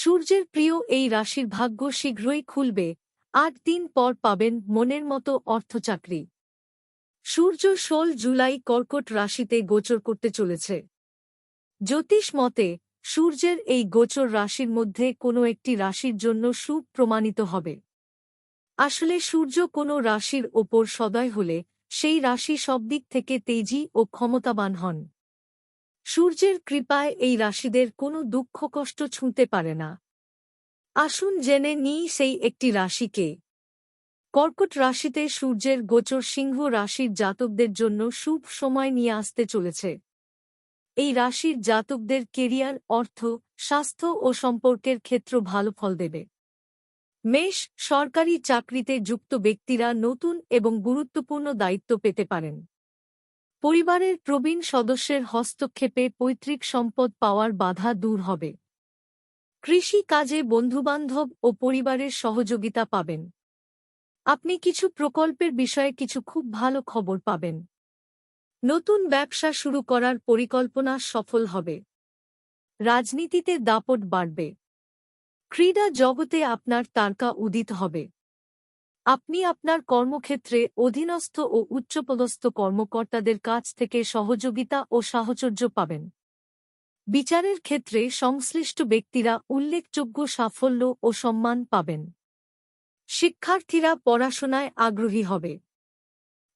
সূর্যের প্রিয় এই রাশির ভাগ্য শীঘ্রই খুলবে, আট দিন পর পাবেন মনের মতো অর্থচাকরি। সূর্য ষোল জুলাই কর্কট রাশিতে গোচর করতে চলেছে। জ্যোতিষ মতে, সূর্যের এই গোচর রাশির মধ্যে কোনো একটি রাশির জন্য সুখ প্রমাণিত হবে। আসলে সূর্য কোনো রাশির ওপর সদয় হলে, সেই রাশি সব দিক থেকে তেজি ও ক্ষমতাবান হন। সূর্যের কৃপায় এই রাশিদের কোনো দুঃখ কষ্ট ছুঁতে পারে না। আসুন জেনে নিই সেই একটি রাশিকে। কর্কট রাশিতে সূর্যের গোচর সিংহ রাশির জাতকদের জন্য শুভ সময় নিয়ে আসতে চলেছে। এই রাশির জাতকদের কেরিয়ার, অর্থ, স্বাস্থ্য ও সম্পর্কের ক্ষেত্র ভালো ফল দেবে। মেষ সরকারি চাকরিতে যুক্ত ব্যক্তিরা নতুন এবং গুরুত্বপূর্ণ দায়িত্ব পেতে পারেন। পরিবারের প্রবীণ সদস্যের হস্তক্ষেপে পৈতৃক সম্পদ পাওয়ার বাধা দূর হবে। কৃষি কাজে বন্ধুবান্ধব ও পরিবারের সহযোগিতা পাবেন। আপনি কিছু প্রকল্পের বিষয়ে কিছু খুব ভালো খবর পাবেন। নতুন ব্যবসা শুরু করার পরিকল্পনা সফল হবে। রাজনীতিতে দাপট বাড়বে। ক্রীড়া জগতে আপনার তারকা উদিত হবে। আপনি আপনার কর্মক্ষেত্রে অধীনস্থ ও উচ্চপদস্থ কর্মকর্তাদের কাছ থেকে সহযোগিতা ও সাহচর্য পাবেন। বিচারের ক্ষেত্রে সংশ্লিষ্ট ব্যক্তিরা উল্লেখযোগ্য সাফল্য ও সম্মান পাবেন। শিক্ষার্থীরা পড়াশোনায় আগ্রহী হবে।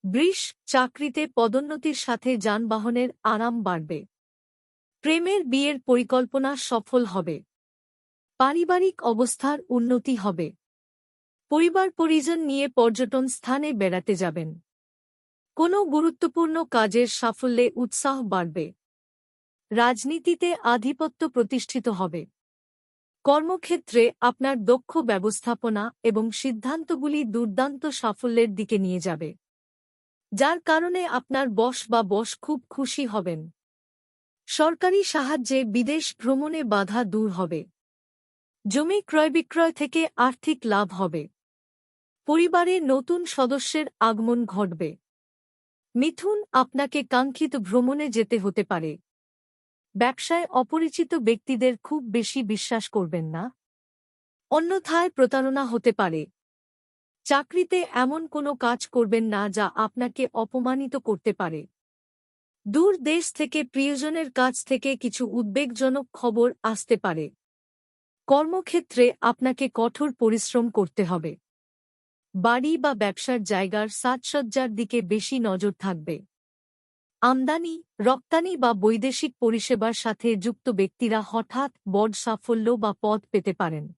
বৃষ চাকরিতে পদোন্নতির সাথে যানবাহনের আরাম বাড়বে। প্রেমের বিয়ের পরিকল্পনা সফল হবে। পারিবারিক অবস্থার উন্নতি হবে। পরিবার পরিজন নিয়ে পর্যটন স্থানে বেড়াতে যাবেন। কোনো গুরুত্বপূর্ণ কাজের সাফল্যে উৎসাহ বাড়বে। রাজনীতিতে আধিপত্য প্রতিষ্ঠিত হবে। কর্মক্ষেত্রে আপনার দক্ষ ব্যবস্থাপনা এবং সিদ্ধান্তগুলি দুর্দান্ত সাফল্যের দিকে নিয়ে যাবে। যার কারণে আপনার বস বা বস খুব খুশি হবেন। সরকারি সাহায্যে বিদেশ ভ্রমণে বাধা দূর হবে। জমি ক্রয় বিক্রয় থেকে আর্থিক লাভ হবে। পরিবারে নতুন সদস্যের আগমন ঘটবে। মিথুন, আপনাকে কাঙ্ক্ষিত ভ্রমণে যেতে হতে পারে। ব্যবসায় অপরিচিত ব্যক্তিদের খুব বেশি বিশ্বাস করবেন না। অন্যথায় প্রতারণা হতে পারে। চাকরিতে এমন কোনো কাজ করবেন না যা আপনাকে অপমানিত করতে পারে। দূর দেশ থেকে প্রিয়জনের কাছ থেকে কিছু উদ্বেগজনক খবর আসতে পারে। কর্মক্ষেত্রে আপনাকে কঠোর পরিশ্রম করতে হবে। বাড়ি বা ব্যবসার জায়গার সাজসজ্জার দিকে বেশি নজর থাকবে। আমদানি, রপ্তানি বা বৈদেশিক পরিষেবার সাথে যুক্ত ব্যক্তিরা হঠাৎ বড় সাফল্য বা পদ পেতে পারেন।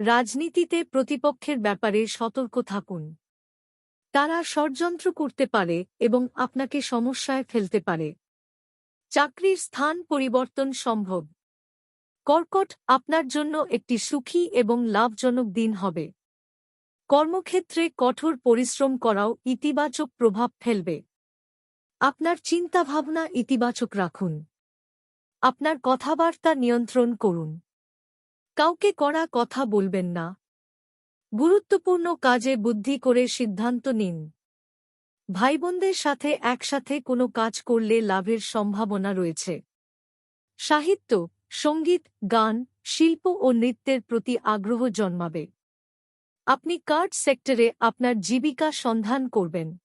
রাজনীতিতে প্রতিপক্ষের ব্যাপারে সতর্ক থাকুন। তারা ষড়যন্ত্র করতে পারে এবং আপনাকে সমস্যায় ফেলতে পারে। চাকরির স্থান পরিবর্তন সম্ভব। কর্কট আপনার জন্য একটি সুখী এবং লাভজনক দিন হবে। কর্মক্ষেত্রে কঠোর পরিশ্রম করাও ইতিবাচক প্রভাব ফেলবে। আপনার চিন্তাভাবনা ইতিবাচক রাখুন। আপনার কথাবার্তা নিয়ন্ত্রণ করুন। কাউকে করা কথা বলবেন না। গুরুত্বপূর্ণ কাজে বুদ্ধি করে সিদ্ধান্ত নিন। ভাইবোনদের সাথে একসাথে কোনো কাজ করলে লাভের সম্ভাবনা রয়েছে। সাহিত্য, সংগীত, গান, শিল্প ও নৃত্যের প্রতি আগ্রহ জন্মাবে। আপনি কার্ড সেক্টরে আপনার জীবিকা সন্ধান করবেন।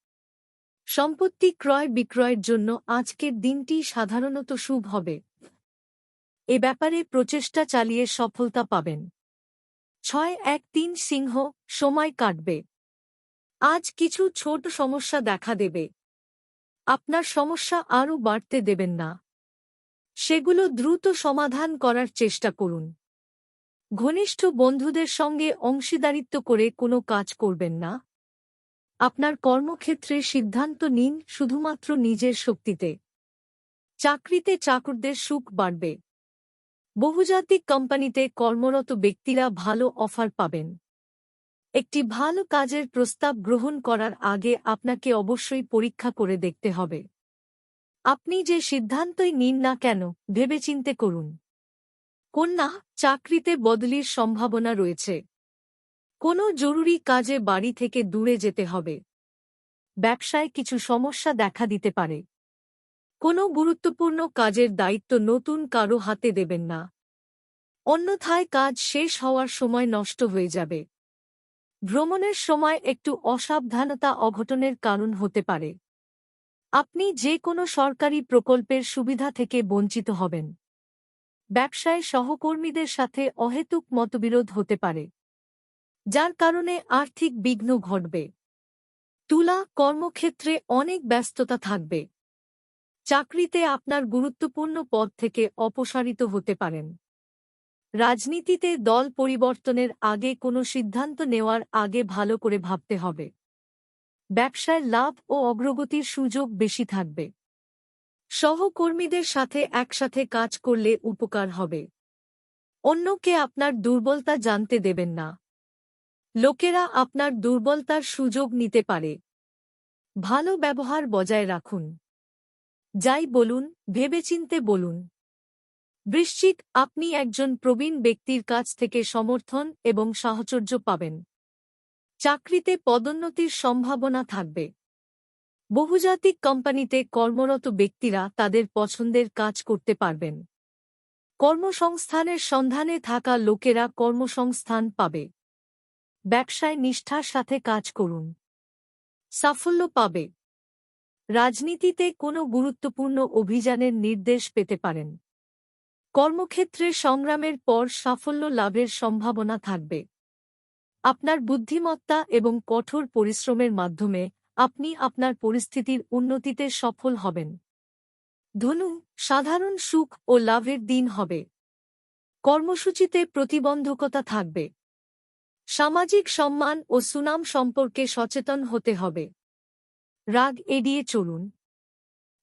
সম্পত্তি ক্রয় বিক্রয়ের জন্য আজকের দিনটি সাধারণত শুভ হবে। এ ব্যাপারে প্রচেষ্টা চালিয়ে সফলতা পাবেন। ছয় এক তিন সিংহ, সময় কাটবে। আজ কিছু ছোট সমস্যা দেখা দেবে। আপনার সমস্যা আরও বাড়তে দেবেন না। সেগুলো দ্রুত সমাধান করার চেষ্টা করুন। ঘনিষ্ঠ বন্ধুদের সঙ্গে অংশীদারিত্ব করে কোনো কাজ করবেন না। আপনার কর্মক্ষেত্রে সিদ্ধান্ত নিন শুধুমাত্র নিজের শক্তিতে। চাকরিতে চাকরদের সুখ বাড়বে। বহুজাতিক কোম্পানিতে কর্মরত ব্যক্তিরা ভালো অফার পাবেন। একটি ভালো কাজের প্রস্তাব গ্রহণ করার আগে আপনাকে অবশ্যই পরীক্ষা করে দেখতে হবে। আপনি যে সিদ্ধান্তই নিন না কেন, ভেবেচিন্তে করুন। কন্যা চাকরিতে বদলির সম্ভাবনা রয়েছে। কোনো জরুরি কাজে বাড়ি থেকে দূরে যেতে হবে। ব্যবসায় কিছু সমস্যা দেখা দিতে পারে। কোনো গুরুত্বপূর্ণ কাজের দায়িত্ব নতুন কারও হাতে দেবেন না। অন্যথায় কাজ শেষ হওয়ার সময় নষ্ট হয়ে যাবে। ভ্রমণের সময় একটু অসাবধানতা অঘটনের কারণ হতে পারে। আপনি যে কোনো সরকারি প্রকল্পের সুবিধা থেকে বঞ্চিত হবেন। ব্যবসায় সহকর্মীদের সাথে অহেতুক মতবিরোধ হতে পারে, যার কারণে আর্থিক বিঘ্ন ঘটবে। তুলা কর্মক্ষেত্রে অনেক ব্যস্ততা থাকবে। চাকরিতে আপনার গুরুত্বপূর্ণ পদ থেকে অপসারিত হতে পারেন। রাজনীতিতে দল পরিবর্তনের আগে কোনো সিদ্ধান্ত নেওয়ার আগে ভালো করে ভাবতে হবে। ব্যবসায় লাভ ও অগ্রগতির সুযোগ বেশি থাকবে। সহকর্মীদের সাথে একসাথে কাজ করলে উপকার হবে। অন্যকে আপনার দুর্বলতা জানতে দেবেন না। লোকেরা আপনার দুর্বলতার সুযোগ নিতে পারে। ভালো ব্যবহার বজায় রাখুন। যাই বলুন, ভেবেচিন্তে বলুন। বৃশ্চিক, আপনি একজন প্রবীণ ব্যক্তির কাছ থেকে সমর্থন এবং সাহচর্য পাবেন। চাকরিতে পদোন্নতির সম্ভাবনা থাকবে। বহুজাতিক কোম্পানিতে কর্মরত ব্যক্তিরা তাদের পছন্দের কাজ করতে পারবেন। কর্মসংস্থানের সন্ধানে থাকা লোকেরা কর্মসংস্থান পাবে। ব্যবসায় নিষ্ঠার সাথে কাজ করুন। সাফল্য পাবে। রাজনীতিতে কোনো গুরুত্বপূর্ণ অভিযানের নির্দেশ পেতে পারেন। কর্মক্ষেত্রে সংগ্রামের পর সাফল্য লাভের সম্ভাবনা থাকবে। আপনার বুদ্ধিমত্তা এবং কঠোর পরিশ্রমের মাধ্যমে আপনি আপনার পরিস্থিতির উন্নতিতে সফল হবেন। ধনু, সাধারণ সুখ ও লাভের দিন হবে। কর্মসূচিতে প্রতিবন্ধকতা থাকবে। সামাজিক সম্মান ও সুনাম সম্পর্কে সচেতন হতে হবে। রাগ এড়িয়ে চলুন।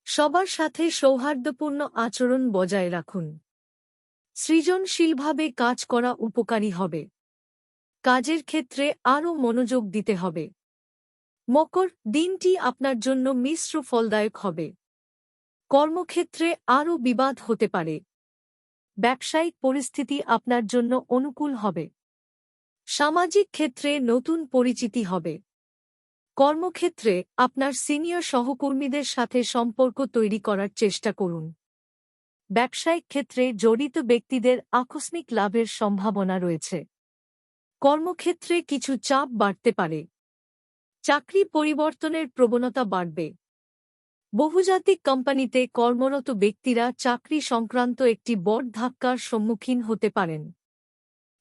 সবার সাথে সৌহার্দ্যপূর্ণ আচরণ বজায় রাখুন। সৃজনশীলভাবে কাজ করা উপকারী হবে। কাজের ক্ষেত্রে আরও মনোযোগ দিতে হবে। মকর দিনটি আপনার জন্য মিশ্র ফলদায়ক হবে। কর্মক্ষেত্রে আরও বিবাদ হতে পারে। ব্যবসায়িক পরিস্থিতি আপনার জন্য অনুকূল হবে। সামাজিক ক্ষেত্রে নতুন পরিচিতি হবে। কর্মক্ষেত্রে আপনার সিনিয়র সহকর্মীদের সাথে সম্পর্ক তৈরি করার চেষ্টা করুন। ব্যবসায়িক ক্ষেত্রে জড়িত ব্যক্তিদের আকস্মিক লাভের সম্ভাবনা রয়েছে। কর্মক্ষেত্রে কিছু চাপ বাড়তে পারে। চাকরি পরিবর্তনের প্রবণতা বাড়বে। বহুজাতিক কোম্পানিতে কর্মরত ব্যক্তিরা চাকরি সংক্রান্ত একটি বড় ধাক্কার সম্মুখীন হতে পারেন।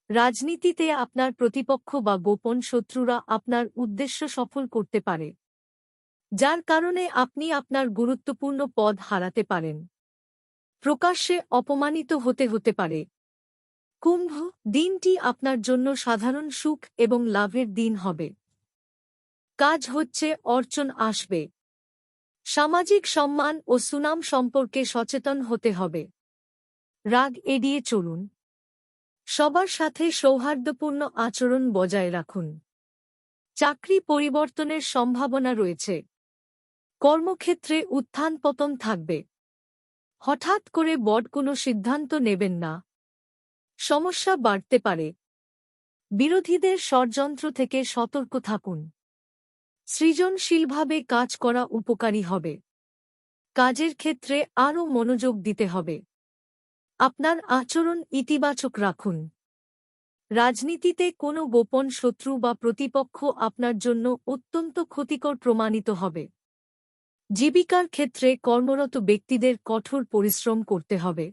রাজনীতিতে আপনার প্রতিপক্ষ বা গোপন শত্রুরা আপনার উদ্দেশ্য সফল করতে পারে, যার কারণে আপনি আপনার গুরুত্বপূর্ণ পদ হারাতে পারেন। প্রকাশ্যে অপমানিত হতে হতে পারে। কুম্ভ দিনটি আপনার জন্য সাধারণ সুখ এবং লাভের দিন হবে। কাজ হচ্ছে, অর্চন আসবে। সামাজিক সম্মান ও সুনাম সম্পর্কে সচেতন হতে হবে। রাগ এড়িয়ে চলুন। সবার সাথে সৌহার্দ্যপূর্ণ আচরণ বজায় রাখুন। চাকরি পরিবর্তনের সম্ভাবনা রয়েছে। কর্মক্ষেত্রে উত্থান পতন থাকবে। হঠাৎ করে বড় কোনো সিদ্ধান্ত নেবেন না। সমস্যা বাড়তে পারে। বিরোধীদের ষড়যন্ত্র থেকে সতর্ক থাকুন। সৃজনশীলভাবে কাজ করা উপকারী হবে। কাজের ক্ষেত্রে আরও মনোযোগ দিতে হবে। আপনার আচরণ ইতিবাচক রাখুন। রাজনীতিতে কোনো গোপন শত্রু বা প্রতিপক্ষ আপনার জন্য অত্যন্ত ক্ষতিকর প্রমাণিত হবে। জীবিকার ক্ষেত্রে কর্মরত ব্যক্তিদের কঠোর পরিশ্রম করতে হবে।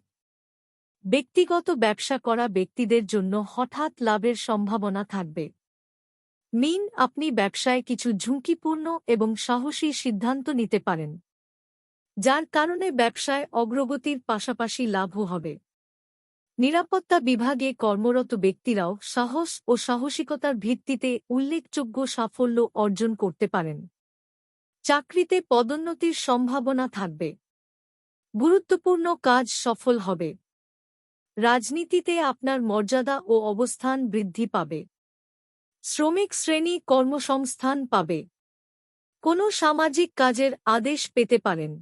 ব্যক্তিগত ব্যবসা করা ব্যক্তিদের জন্য হঠাৎ লাভের সম্ভাবনা থাকবে। মিন আপনি ব্যবসায় কিছু ঝুঁকিপূর্ণ এবং সাহসী সিদ্ধান্ত নিতে পারেন, যার কারণে ব্যবসায় অগ্রগতির পাশাপাশি লাভও হবে। নিরাপত্তা বিভাগে কর্মরত ব্যক্তিরাও সাহস ও সাহসিকতার ভিত্তিতে উল্লেখযোগ্য সাফল্য অর্জন করতে পারেন। চাকরিতে পদোন্নতির সম্ভাবনা থাকবে। গুরুত্বপূর্ণ কাজ সফল হবে। রাজনীতিতে আপনার মর্যাদা ও অবস্থান বৃদ্ধি পাবে। শ্রমিক শ্রেণি কর্মসংস্থান পাবে। কোনো সামাজিক কাজের আদেশ পেতে পারেন।